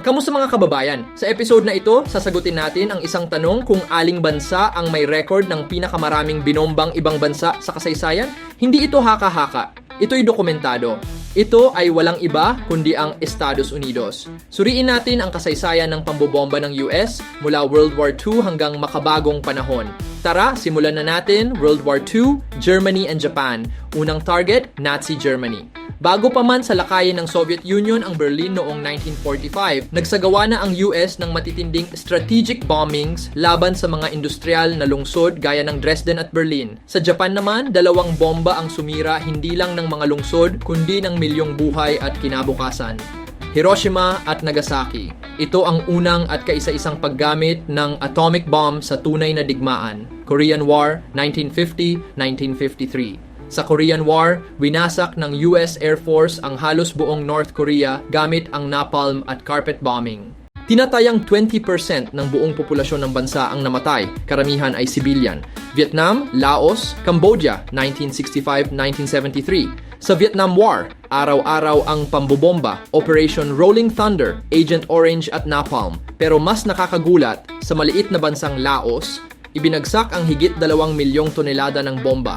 Kamusta mga kababayan? Sa episode na ito, sasagutin natin ang isang tanong kung aling bansa ang may record ng pinakamaraming binombang ibang bansa sa kasaysayan. Hindi ito haka-haka. Ito'y dokumentado. Ito ay walang iba kundi ang Estados Unidos. Suriin natin ang kasaysayan ng pambobomba ng US mula World War II hanggang makabagong panahon. Tara, simulan na natin World War II, Germany and Japan. Unang target, Nazi Germany. Bago pa man sa lakayin ng Soviet Union ang Berlin noong 1945, nagsagawa na ang US ng matitinding strategic bombings laban sa mga industrial na lungsod gaya ng Dresden at Berlin. Sa Japan naman, dalawang bomba ang sumira hindi lang ng mga lungsod kundi ng milyong buhay at kinabukasan. Hiroshima at Nagasaki. Ito ang unang at kaisa-isang paggamit ng atomic bomb sa tunay na digmaan. Korean War, 1950-1953. Sa Korean War, winasak ng US Air Force ang halos buong North Korea gamit ang napalm at carpet bombing. Tinatayang 20% ng buong populasyon ng bansa ang namatay, karamihan ay civilian. Vietnam, Laos, Cambodia, 1965-1973. Sa Vietnam War, araw-araw ang pambobomba, Operation Rolling Thunder, Agent Orange at Napalm. Pero mas nakakagulat, sa maliit na bansang Laos, ibinagsak ang higit dalawang milyong tonelada ng bomba.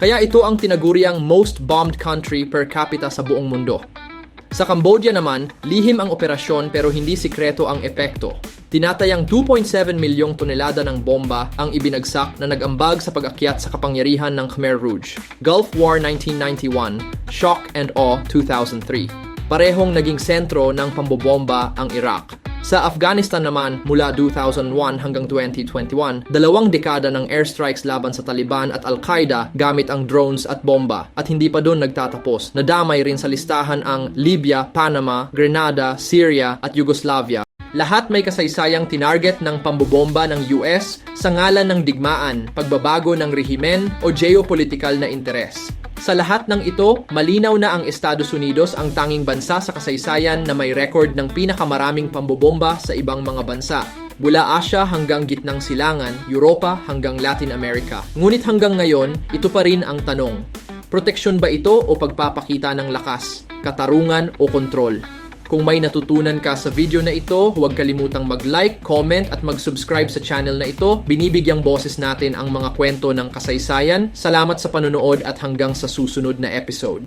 Kaya ito ang tinaguriang most bombed country per capita sa buong mundo. Sa Cambodia naman, lihim ang operasyon pero hindi sikreto ang epekto. Tinatayang 2.7 milyong tonelada ng bomba ang ibinagsak na nag-ambag sa pag-akyat sa kapangyarihan ng Khmer Rouge. Gulf War 1991, Shock and Awe 2003. Parehong naging sentro ng pambobomba ang Iraq. Sa Afghanistan naman, mula 2001 hanggang 2021, dalawang dekada ng airstrikes laban sa Taliban at Al-Qaeda gamit ang drones at bomba. At hindi pa doon nagtatapos. Nadamay rin sa listahan ang Libya, Panama, Grenada, Syria at Yugoslavia. Lahat may kasaysayang tinarget ng pambobomba ng US sa ngalan ng digmaan, pagbabago ng rehimen o geopolitical na interes. Sa lahat ng ito, malinaw na ang Estados Unidos ang tanging bansa sa kasaysayan na may record ng pinakamaraming pambobomba sa ibang mga bansa. Mula Asia hanggang gitnang silangan, Europa hanggang Latin America. Ngunit hanggang ngayon, ito pa rin ang tanong. Proteksyon ba ito o pagpapakita ng lakas, katarungan o kontrol? Kung may natutunan ka sa video na ito, huwag kalimutang mag-like, comment at mag-subscribe sa channel na ito. Binibigyang boses natin ang mga kwento ng kasaysayan. Salamat sa panonood at hanggang sa susunod na episode.